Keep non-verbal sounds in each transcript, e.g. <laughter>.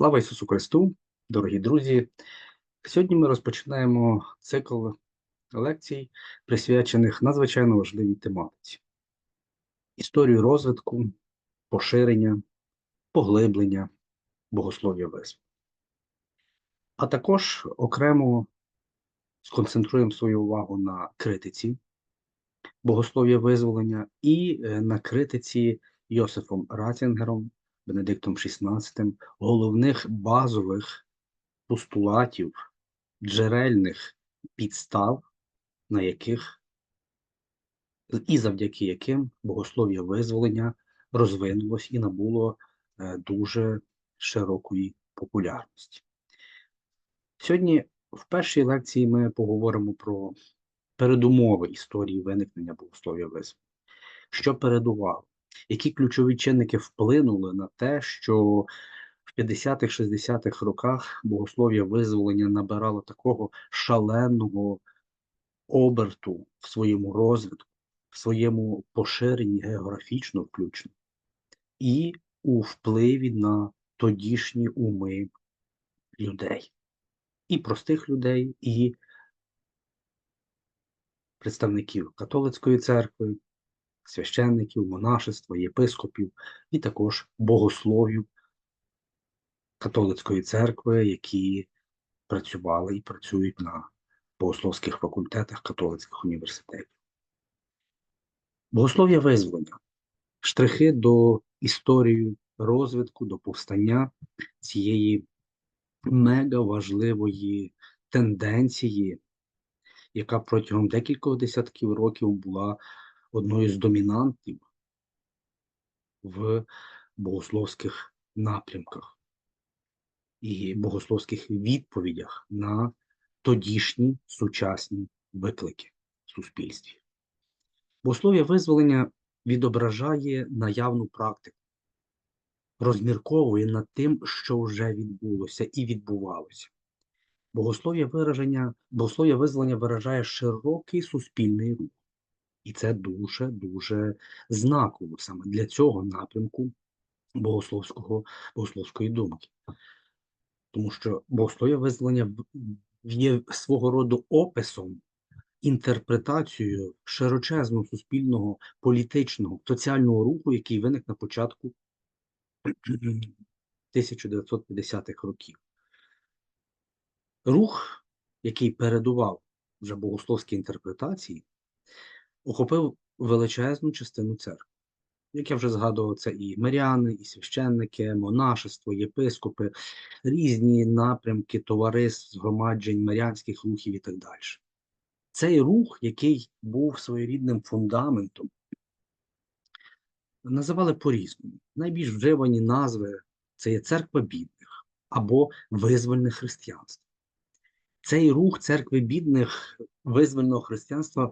Слава Ісусу Христу, дорогі друзі! Сьогодні ми розпочинаємо цикл лекцій, присвячених надзвичайно важливій тематиці: історію розвитку, поширення, поглиблення богослов'я визволення. А також окремо сконцентруємо свою увагу на критиці богослов'я визволення і е, на критиці Йосифом Ратінгером Бенедиктом XVI головних базових постулатів, джерельних підстав, на яких і завдяки яким богослов'я визволення розвинулось і набуло е, дуже широкої популярності. Сьогодні в першій лекції ми поговоримо про передумови історії виникнення богослов'я визволення, що передувало які ключові чинники вплинули на те, що в 50-х-60-х роках богослов'я визволення набирало такого шаленого оберту в своєму розвитку, в своєму поширенні географічно включно, і у впливі на тодішні уми людей, і простих людей, і представників католицької церкви, священників, монашества, єпископів і також богословів католицької церкви, які працювали і працюють на богословських факультетах католицьких університетів. Богослов'я визволення, штрихи до історії розвитку, до повстання цієї мега важливої тенденції, яка протягом декількох десятків років була одною з домінантів в богословських напрямках і богословських відповідях на тодішні сучасні виклики в суспільстві. Богослов'я визволення відображає наявну практику, розмірковує над тим, що вже відбулося і відбувалося. Богослов'я вираження, богослов'я визволення виражає широкий суспільний рух. І це дуже-дуже знаково саме для цього напрямку богословського, богословської думки. Тому що богослов'я визволення є свого роду описом, інтерпретацією широчезного суспільного політичного соціального руху, який виник на початку <clears throat> 1950-х років. Рух, який передував вже богословській інтерпретації, охопив величезну частину церкви. Як я вже згадував, це і миряни, і священники, монашество, єпископи, різні напрямки товариств, згромаджень, мирянських рухів і так далі. Цей рух, який був своєрідним фундаментом, називали по-різному. Найбільш вживані назви це є церква бідних або визвольне християнство. Цей рух церкви бідних визвольного християнства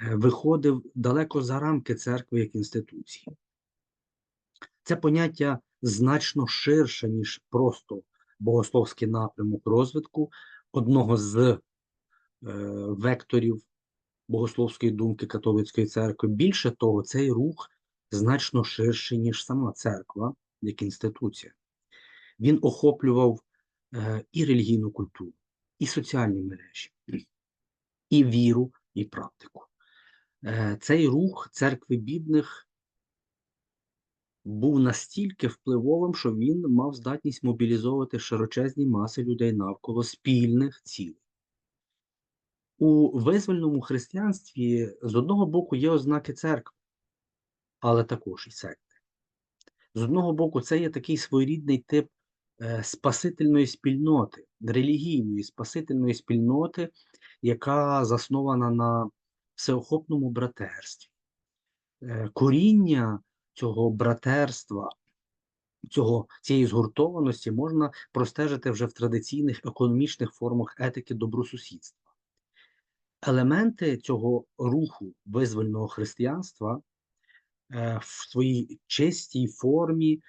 виходив далеко за рамки церкви як інституції. Це поняття значно ширше, ніж просто богословський напрямок розвитку одного з е, векторів богословської думки католицької церкви. Більше того, цей рух значно ширший, ніж сама церква як інституція. Він охоплював е, і релігійну культуру, і соціальні мережі, і віру, і практику. Е, цей рух церкви бідних був настільки впливовим, що він мав здатність мобілізовувати широчезні маси людей навколо спільних цілей. У визвольному християнстві з одного боку є ознаки церкви, але також і секти. З одного боку, це є такий своєрідний тип е, спасительної спільноти, релігійної спасительної спільноти, яка заснована на всеохопному братерстві. Е, коріння цього братерства, цього, цієї згуртованості можна простежити вже в традиційних економічних формах етики добросусідства. Елементи цього руху визвольного християнства е, в своїй чистій формі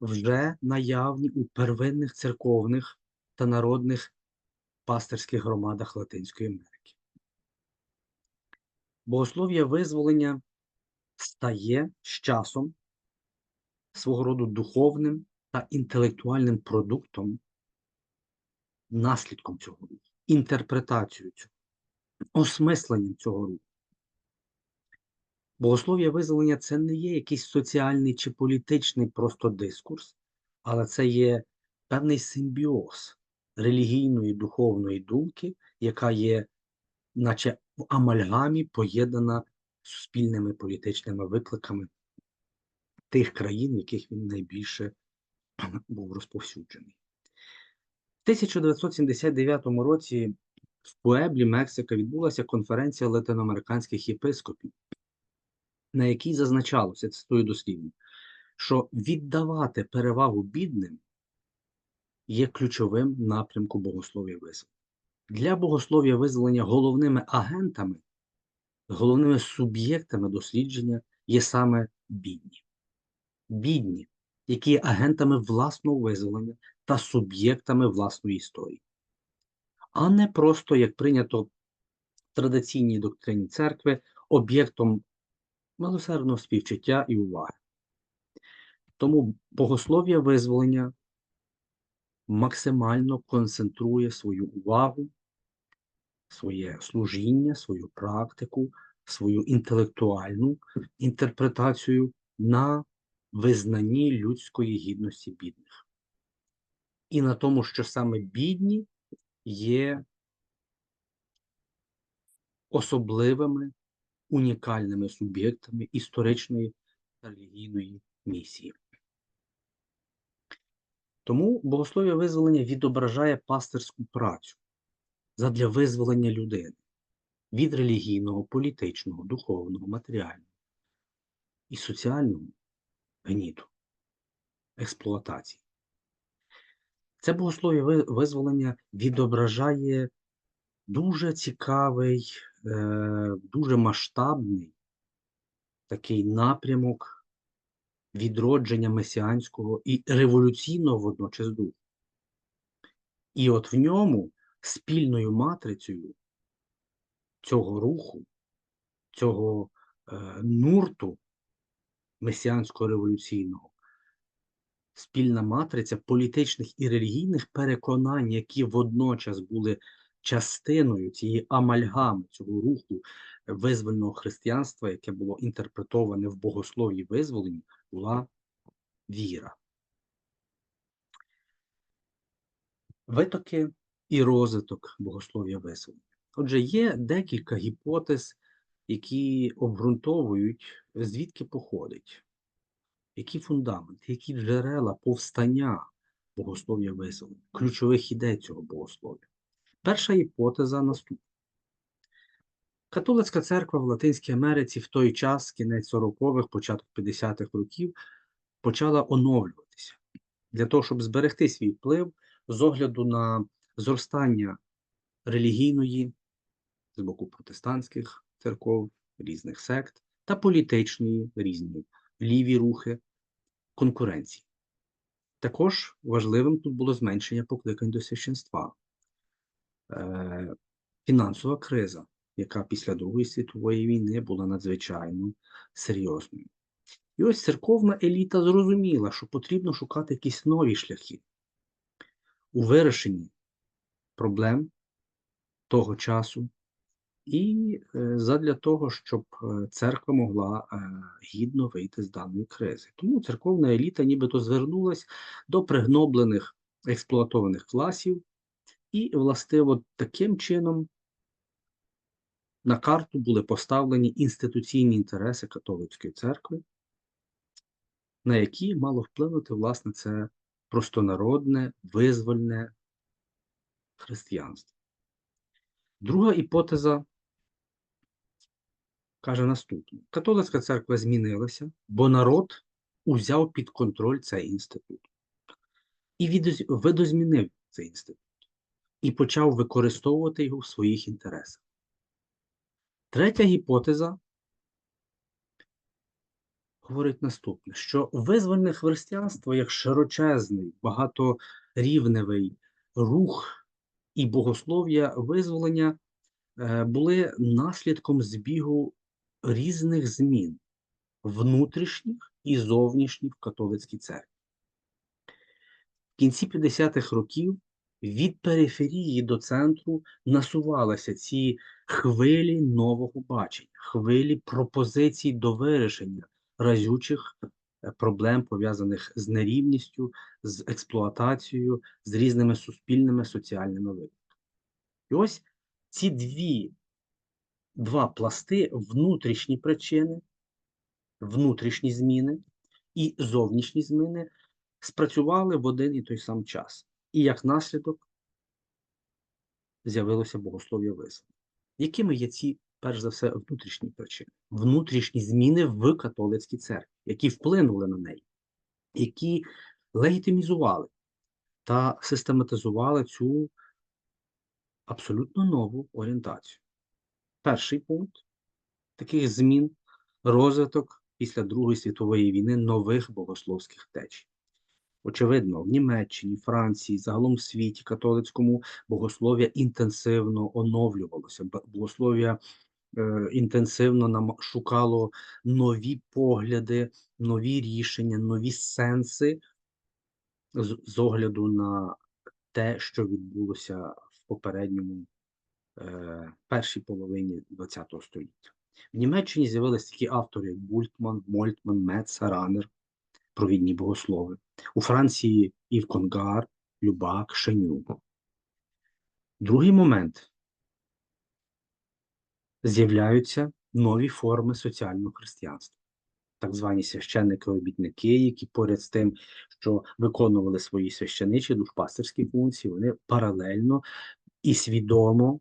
вже наявні у первинних церковних та народних пастирських громадах Латинської Америки. Богослов'я визволення стає з часом свого роду духовним та інтелектуальним продуктом, наслідком цього руху, інтерпретацією цього, осмисленням цього руху. Богослов'я визволення це не є якийсь соціальний чи політичний просто дискурс, але це є певний симбіоз релігійної духовної думки, яка є, наче в амальгамі, поєднана суспільними політичними викликами тих країн, в яких він найбільше <clears throat> був розповсюджений. В 1979 році в Пуеблі, Мексика, відбулася конференція латиноамериканських єпископів, на якій зазначалося, цитую дослівно, що віддавати перевагу бідним є ключовим напрямком богослов'я визволення. Для богослов'я визволення головними агентами, головними суб'єктами дослідження є саме бідні. Бідні, які є агентами власного визволення та суб'єктами власної історії, а не просто, як прийнято в традиційній доктрині церкви, об'єктом милосердного співчуття і уваги. Тому богослов'я визволення максимально концентрує свою увагу, своє служіння, свою практику, свою інтелектуальну інтерпретацію на визнанні людської гідності бідних. І на тому, що саме бідні є особливими унікальними суб'єктами історичної та релігійної місії. Тому богослов'я визволення відображає пастирську працю задля визволення людини від релігійного, політичного, духовного, матеріального і соціального гніту, експлуатації. Це богослов'я визволення відображає дуже цікавий, е, дуже масштабний такий напрямок відродження месіанського і революційного водночас духу. І от в ньому спільною матрицею цього руху, цього е, нурту месіанського революційного, спільна матриця політичних і релігійних переконань, які водночас були частиною цієї амальгами цього руху визвольного християнства, яке було інтерпретоване в богослов'ї визволення, була віра. Витоки і розвиток богослов'я визволення. Отже, є декілька гіпотез, які обґрунтовують, звідки походить, які фундаменти, які джерела повстання богослов'я визволення, ключових ідей цього богослов'я. Перша гіпотеза наступна. Католицька церква в Латинській Америці в той час, кінець 40-х, початок 50-х років, почала оновлюватися для того, щоб зберегти свій вплив з огляду на зростання релігійної з боку протестантських церков, різних сект та політичної різні ліві рухи конкуренції. Також важливим тут було зменшення покликань до священства. Е, фінансова криза, яка після Другої світової війни була надзвичайно серйозною. І ось церковна еліта зрозуміла, що потрібно шукати якісь нові шляхи у вирішенні проблем того часу, і е, задля того, щоб е, церква могла гідно вийти з даної кризи. Тому церковна еліта нібито звернулась до пригноблених експлуатованих класів, і, властиво, таким чином на карту були поставлені інституційні інтереси католицької церкви, на які мало вплинути, власне, це простонародне, визвольне християнство. Друга іпотеза каже наступне: католицька церква змінилася, бо народ узяв під контроль цей інститут і видозмінив цей інститут і почав використовувати його в своїх інтересах. Третя гіпотеза говорить наступне: що визвольне християнство як широчезний, багаторівневий рух і богослов'я визволення е, були наслідком збігу різних змін внутрішніх і зовнішніх в католицькій церкві. кінці 50-х років від периферії до центру насувалися ці хвилі нового бачення, хвилі пропозицій до вирішення разючих е, проблем, пов'язаних з нерівністю, з експлуатацією, з різними суспільними соціальними викликами. І ось ці дві, два пласти внутрішні причини, внутрішні зміни і зовнішні зміни спрацювали в один і той сам час. І як наслідок з'явилося богослов'я визнання. Якими є ці, перш за все, внутрішні причини? Внутрішні зміни в католицькій церкві, які вплинули на неї, які легітимізували та систематизували цю абсолютно нову орієнтацію. Перший пункт таких змін розвиток після Другої світової війни нових богословських течій. Очевидно, в Німеччині, Франції, загалом в світі католицькому богослов'я інтенсивно оновлювалося. Богослов'я е, інтенсивно нам шукало нові погляди, нові рішення, нові сенси з, з огляду на те, що відбулося в попередньому е, першій половині ХХ століття. В Німеччині з'явилися такі автори, як Бультман, Мольтман, Меца, Ранер, провідні богослови. У Франції Ів Конгар, Любак, Шеню. Другий момент. З'являються нові форми соціального християнства. Так звані священники-обітники, які поряд з тим, що виконували свої священичі душпастерські функції, вони паралельно і свідомо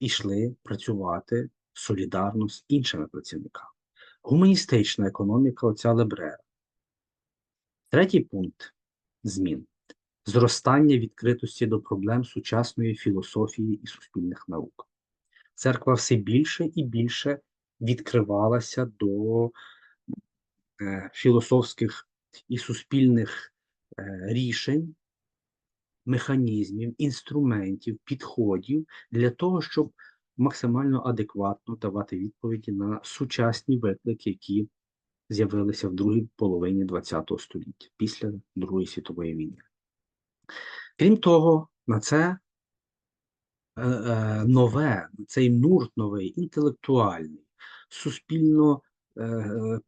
йшли працювати солідарно з іншими працівниками. Гуманістична економіка отця Лебрера. Третій пункт змін зростання відкритості до проблем сучасної філософії і суспільних наук. Церква все більше і більше відкривалася до е, філософських і суспільних е, рішень, механізмів, інструментів, підходів для того, щоб максимально адекватно давати відповіді на сучасні виклики, які з'явилися в другій половині ХХ століття після Другої світової війни. Крім того, на це е, е, нове, цей нурт новий, інтелектуальний, суспільно е,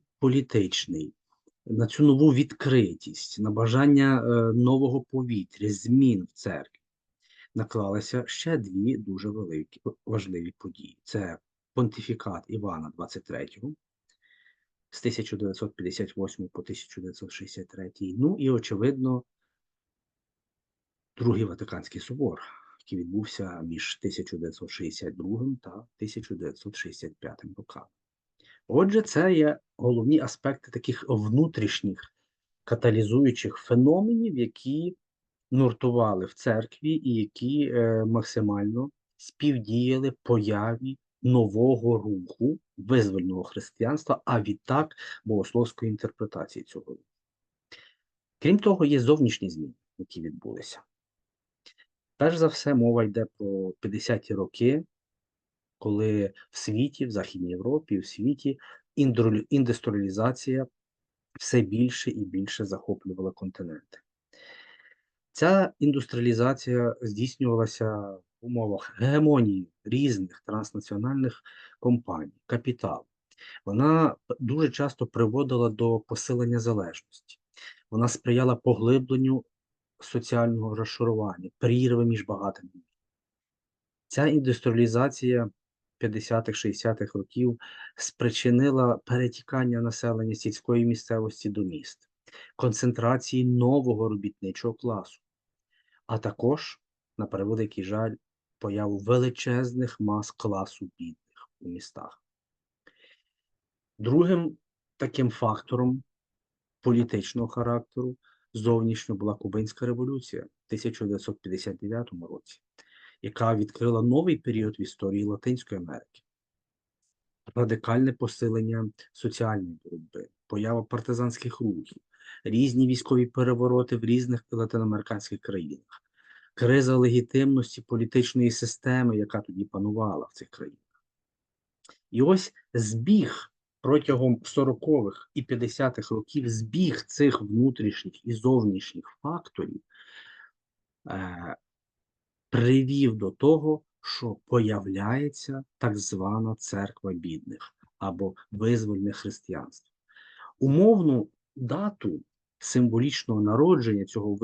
на цю нову відкритість, на бажання е, нового повітря, змін в церкві, наклалися ще дві дуже великі важливі події. Це понтифікат Івана 23 з 1958 по 1963, ну і, очевидно, Другий Ватиканський собор, який відбувся між 1962 та 1965 роками. Отже, це є головні аспекти таких внутрішніх каталізуючих феноменів, які нуртували в церкві і які е, максимально співдіяли появі нового руху визвольного християнства, а відтак богословської інтерпретації цього. Крім того, є зовнішні зміни, які відбулися. Перш за все, мова йде про 50-ті роки, коли в світі, в Західній Європі, в світі індустріалізація все більше і більше захоплювала континенти. Ця індустріалізація здійснювалася в умовах гегемонії різних транснаціональних компаній, капіталу. Вона дуже часто приводила до посилення залежності. Вона сприяла поглибленню соціального розшарування, прірви між багатими. Ця індустріалізація 50-х, 60-х років спричинила перетікання населення сільської місцевості до міст, концентрації нового робітничого класу, а також, на превеликий жаль, появу величезних мас класу бідних у містах. Другим таким фактором політичного характеру зовнішньо була Кубинська революція в 1959 році, яка відкрила новий період в історії Латинської Америки. Радикальне посилення соціальної боротьби, поява партизанських рухів, різні військові перевороти в різних латиноамериканських країнах, криза легітимності політичної системи, яка тоді панувала в цих країнах. І ось збіг протягом 40-х і 50-х років збіг цих внутрішніх і зовнішніх факторів е, привів до того, що появляється так звана церква бідних або визвольне християнство. Умовну дату символічного народження цього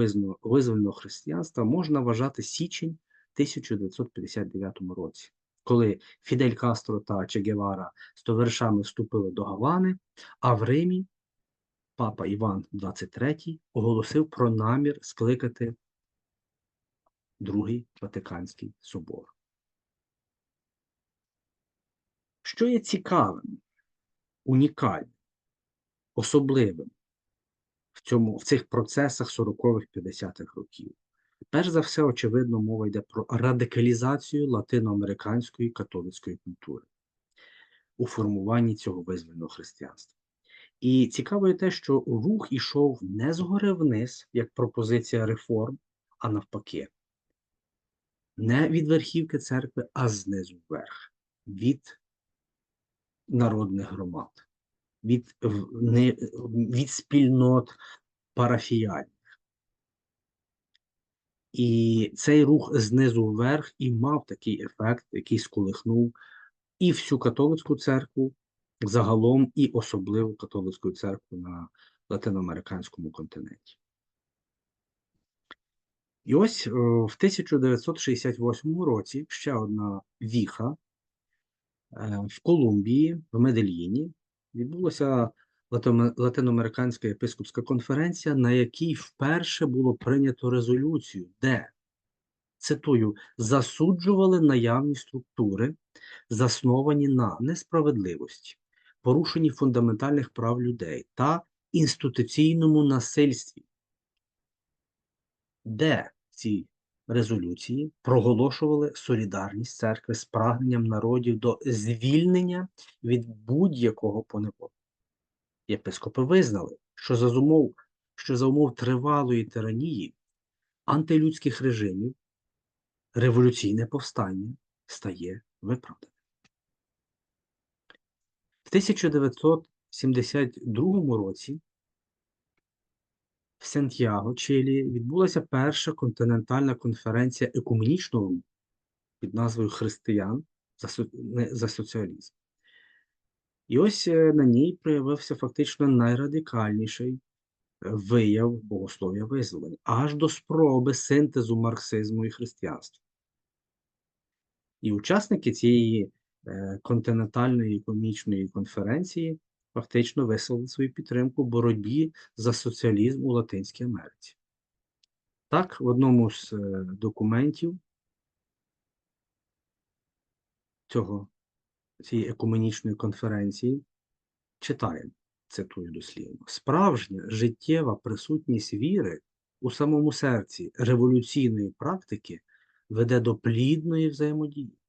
визвольного християнства можна вважати січень 1959 році, коли Фідель Кастро та Че Гевара з товаришами вступили до Гавани, а в Римі папа Іван XXIII оголосив про намір скликати Другий Ватиканський собор. Що є цікавим, унікальним, особливим в цьому, в цих процесах 40-х 50-х років? Перш за все, очевидно, мова йде про радикалізацію латиноамериканської католицької культури у формуванні цього визвольного християнства. І цікаво є те, що рух ішов не згори вниз, як пропозиція реформ, а навпаки, не від верхівки церкви, а знизу вверх, від народних громад, від, не, від спільнот парафіяльних. І цей рух знизу вверх і мав такий ефект, який сколихнув і всю католицьку церкву загалом, і особливо католицьку церкву на латиноамериканському континенті. І ось е, в 1968 році ще одна віха е, в Колумбії, в Медельїні, відбулася Латиноамериканська єпископська конференція, на якій вперше було прийнято резолюцію, де, цитую, засуджували наявні структури, засновані на несправедливості, порушенні фундаментальних прав людей та інституційному насильстві, де ці резолюції проголошували солідарність церкви з прагненням народів до звільнення від будь-якого поневолення. Єпископи визнали, що за умов, що за умов тривалої тиранії антилюдських режимів революційне повстання стає виправданим. В 1972 році в Сантьяго, Чилі, відбулася перша континентальна конференція екуменічного під назвою Християн за, за соціалізм. І ось е, на ній проявився фактично найрадикальніший е, вияв богослов'я визволення, аж до спроби синтезу марксизму і християнства. І учасники цієї е, континентальної економічної конференції фактично висловили свою підтримку боротьбі за соціалізм у Латинській Америці. Так, в одному з документів цього цієї екуменічної конференції читаємо, цитую дослівно, справжня життєва присутність віри у самому серці революційної практики веде до плідної взаємодії.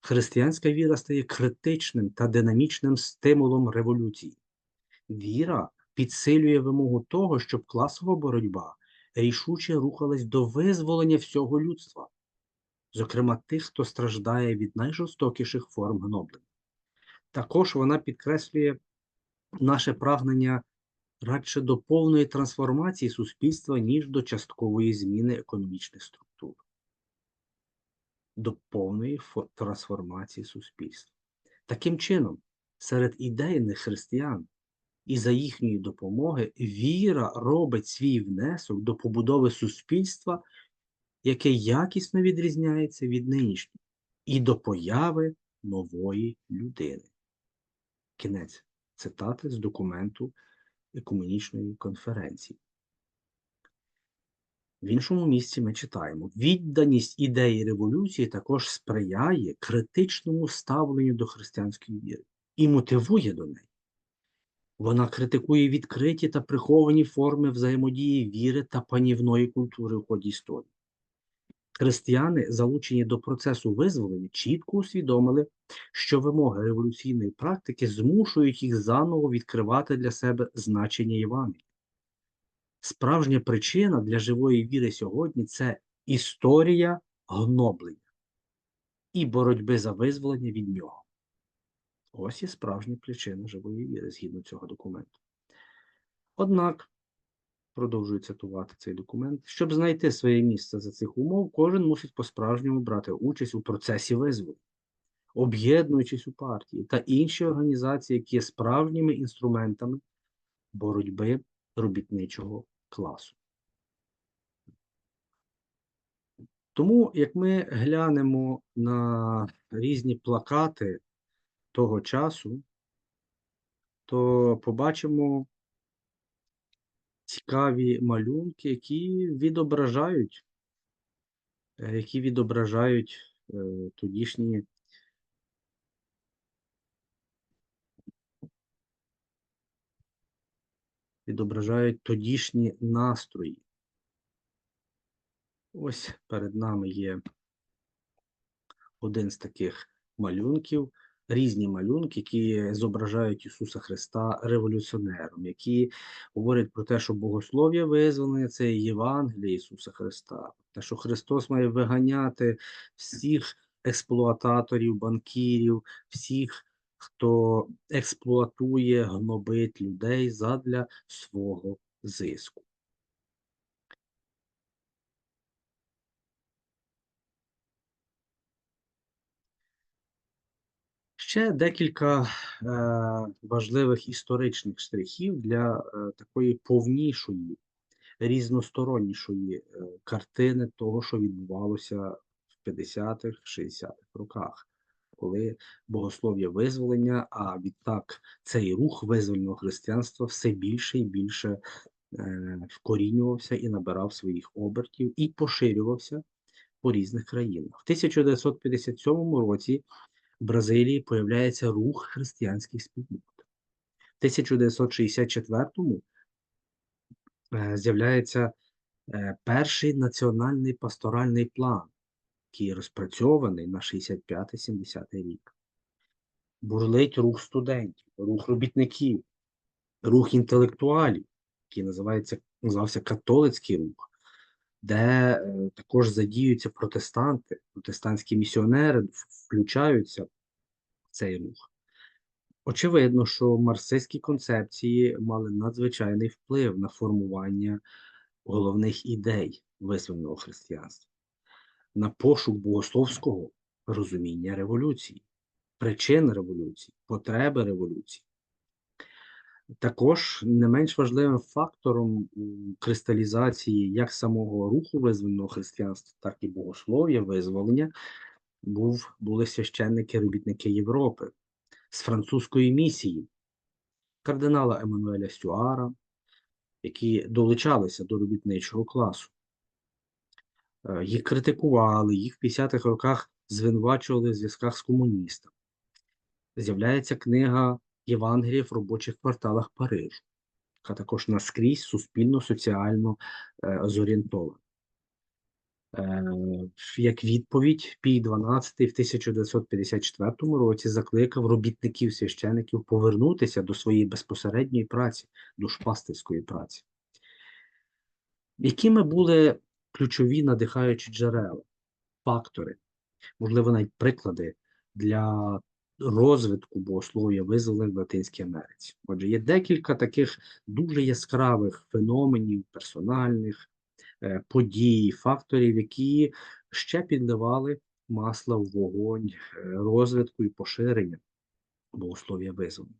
Християнська віра стає критичним та динамічним стимулом революції. Віра підсилює вимогу того, щоб класова боротьба рішуче рухалась до визволення всього людства зокрема тих, хто страждає від найжорстокіших форм гноблення. Також вона підкреслює наше прагнення радше до повної трансформації суспільства, ніж до часткової зміни економічних структур, до повної трансформації суспільства. Таким чином, серед ідейних християн і за їхньої допомоги віра робить свій внесок до побудови суспільства, яке якісно відрізняється від нинішнього, і до появи нової людини. Кінець цитати з документу Екуменічної конференції. В іншому місці ми читаємо: відданість ідеї революції також сприяє критичному ставленню до християнської віри і мотивує до неї. Вона критикує відкриті та приховані форми взаємодії віри та панівної культури в ході історії. Християни, залучені до процесу визволення, чітко усвідомили, що вимоги революційної практики змушують їх заново відкривати для себе значення Євангелія. Справжня причина для живої віри сьогодні це історія гноблення і боротьби за визволення від нього. Ось і справжня причина живої віри згідно цього документу. Однак, продовжую цитувати цей документ, щоб знайти своє місце за цих умов, кожен мусить по-справжньому брати участь у процесі визволення, об'єднуючись у партії та інші організації, які є справжніми інструментами боротьби робітничого класу. Тому, як ми глянемо на різні плакати того часу, то побачимо цікаві малюнки, які відображають, е, які відображають е, тодішні відображають тодішні настрої. Ось перед нами є один з таких малюнків, різні малюнки, які зображають Ісуса Христа революціонером, які говорять про те, що богослов'я визволення це Євангеліє Ісуса Христа, те, що Христос має виганяти всіх експлуататорів, банкірів, всіх, хто експлуатує, гнобить людей задля свого зиску. Ще декілька е, важливих історичних штрихів для е, такої повнішої, різностороннішої е, картини того, що відбувалося в 50-х, 60-х роках, коли богослов'я визволення, а відтак цей рух визвольного християнства все більше і більше е, вкорінювався і набирав своїх обертів і поширювався по різних країнах. В 1957 році в Бразилії появляється рух християнських спільнот. В 1964-му е, з'являється е, перший національний пасторальний план, який розпрацьований на 65-70 рік. Бурлить рух студентів, рух робітників, рух інтелектуалів, який називається, називався католицький рух, де е, також задіюються протестанти, протестантські місіонери включаються в цей рух. Очевидно, що марксистські концепції мали надзвичайний вплив на формування головних ідей визвольного християнства, на пошук богословського розуміння революції, причин революції, потреби революції. Також не менш важливим фактором кристалізації як самого руху визвольного християнства, так і богослов'я визволення був, були священники-робітники Європи з французької місії, кардинала Еммануеля Стюара, які долучалися до робітничого класу. Е, їх критикували, їх в 50-х роках звинувачували в зв'язках з комуністами. З'являється книга Євангелія в робочих кварталах Парижу, яка також наскрізь суспільно-соціально е, зорієнтована. Е, як відповідь, Пій 12 в 1954 році закликав робітників священиків повернутися до своєї безпосередньої праці, душпастерської праці. Якими були ключові надихаючі джерела, фактори, можливо, навіть приклади для розвитку богослов'я визволення в Латинській Америці? Отже, є декілька таких дуже яскравих феноменів, персональних. Е, подій, факторів, які ще підливали масла в вогонь е, розвитку і поширення богослов'я визволення.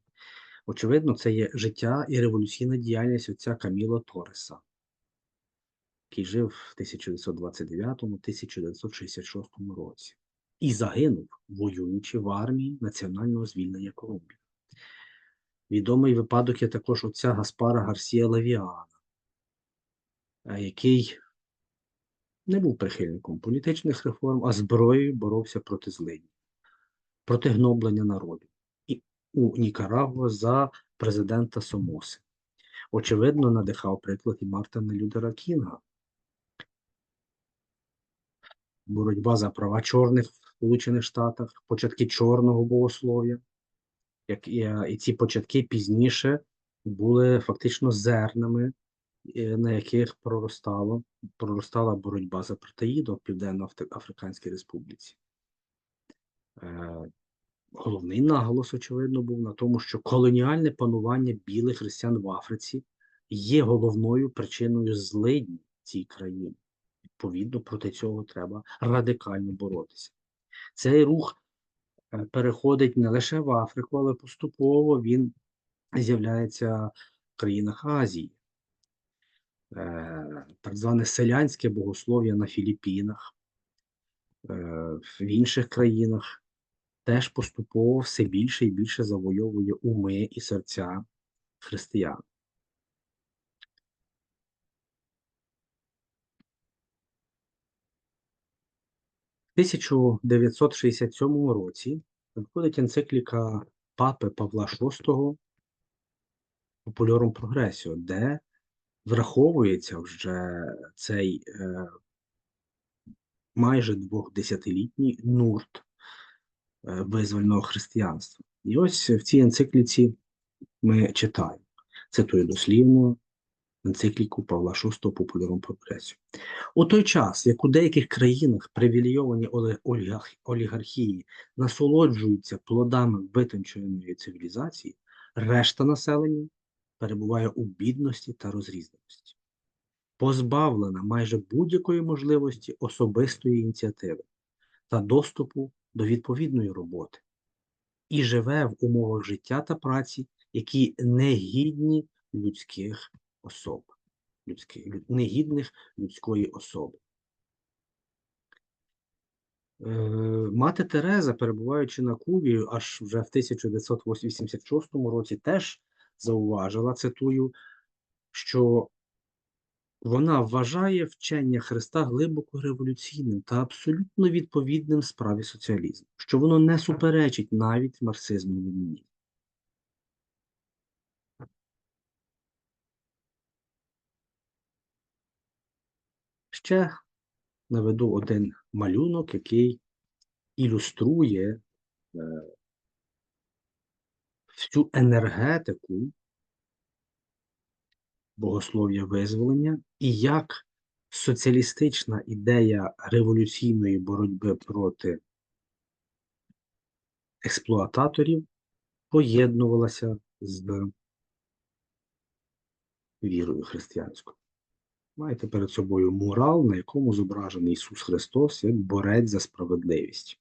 Очевидно, це є життя і революційна діяльність отця Каміла Тореса, який жив в 1929-1966 році і загинув, воюючи в армії національного звільнення Колумбії. Відомий випадок є також отця Гаспара Гарсія Лавіана, який не був прихильником політичних реформ, а зброєю боровся проти злидні, проти гноблення народу і у Нікарагуа за президента Сомоси. Очевидно, надихав приклад і Мартина Людера Кінга. Боротьба за права чорних в Сполучених Штатах, початки чорного богослов'я, як і, і ці початки пізніше були фактично зернами на яких проростало, проростала боротьба за протеїду в Південно-Африканській Республіці. Е, Головний наголос, очевидно, був на тому, що колоніальне панування білих християн в Африці є головною причиною злидні цій країні. Відповідно, проти цього треба радикально боротися. Цей рух е, переходить не лише в Африку, але поступово він з'являється в країнах Азії. Е, Так зване селянське богослов'я на Філіппінах, е, в інших країнах теж поступово все більше і більше завойовує уми і серця християн. 1967 році виходить енцикліка папи Павла VI Попульорум Прогресіо, де враховується вже цей е, майже двохдесятилітній нурт е, визвольного християнства. І ось в цій енцикліці ми читаємо, цитую дослівно енцикліку Павла VI Популяром Прогресію. У той час, як у деяких країнах привілейовані олігархії насолоджуються плодами витонченої цивілізації, решта населення перебуває у бідності та розрізненості, позбавлена майже будь-якої можливості особистої ініціативи та доступу до відповідної роботи, і живе в умовах життя та праці, які не гідні людських особ, людських, негідних людської особи. Е, Мати Тереза, перебуваючи на Кубі, аж вже в 1986 році, теж зауважила, цитую, що вона вважає вчення Христа глибоко революційним та абсолютно відповідним справі соціалізму, що воно не суперечить навіть марксизму ленінізму. Ще наведу один малюнок, який ілюструє е, всю енергетику богослов'я визволення і як соціалістична ідея революційної боротьби проти експлуататорів поєднувалася з вірою християнською. Маєте перед собою мурал, на якому зображений Ісус Христос як борець за справедливість.